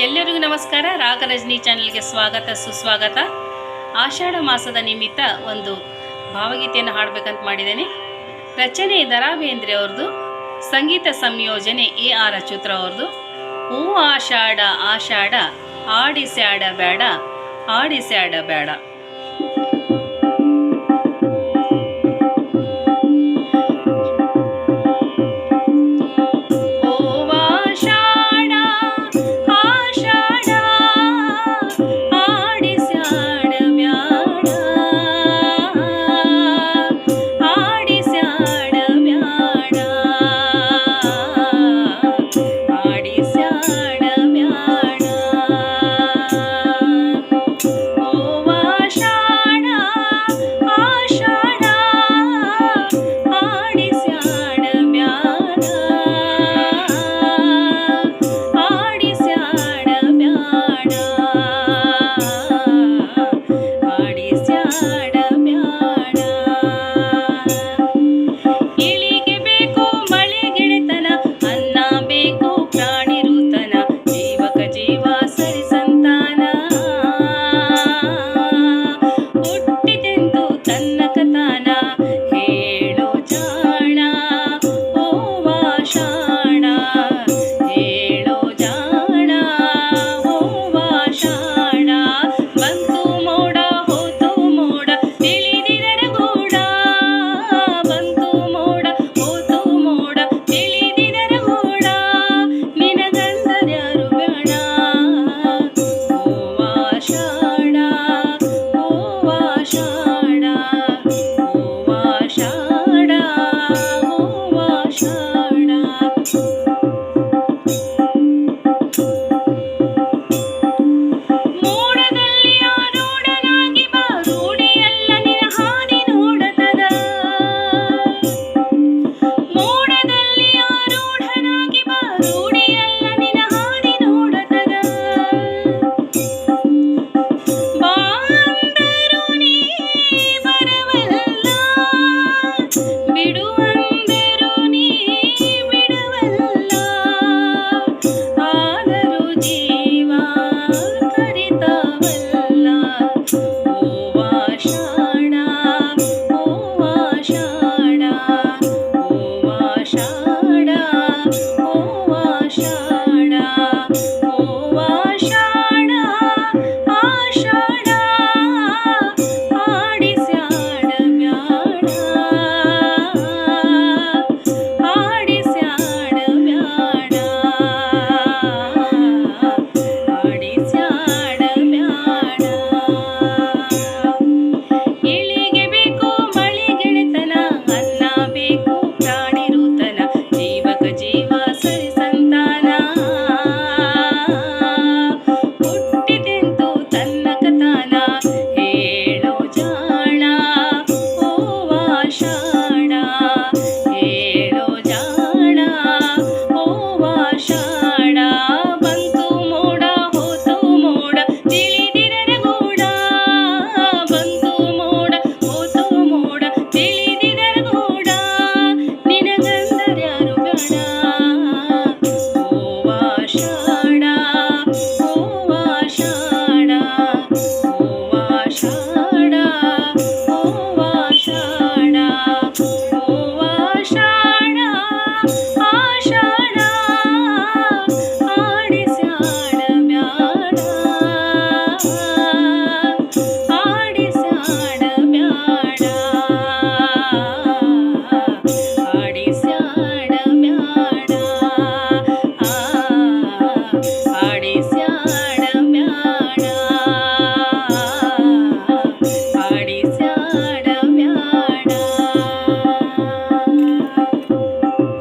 ಎಲ್ಲರಿಗೂ ನಮಸ್ಕಾರ. ರಾಗರಜನಿ ಚಾನೆಲ್ಗೆ ಸ್ವಾಗತ, ಸುಸ್ವಾಗತ. ಆಷಾಢ ಮಾಸದ ನಿಮಿತ್ತ ಒಂದು ಭಾವಗೀತೆಯನ್ನು ಹಾಡಬೇಕಂತ ಮಾಡಿದ್ದೇನೆ. ರಚನೆ ದರಾ ಬೇಂದ್ರೆ ಅವ್ರದ್ದು, ಸಂಗೀತ ಸಂಯೋಜನೆ ಎ ಆರ್ ಅಚ್ಯುತ್ರ ಅವ್ರದ್ದು. ಹೂ ಆಷಾಢ ಆಷಾಢ ಆಡಿಸ್ಯಾಡ ಬೇಡ ಆಡಿಸ್ಯಾಡ ಬೇಡ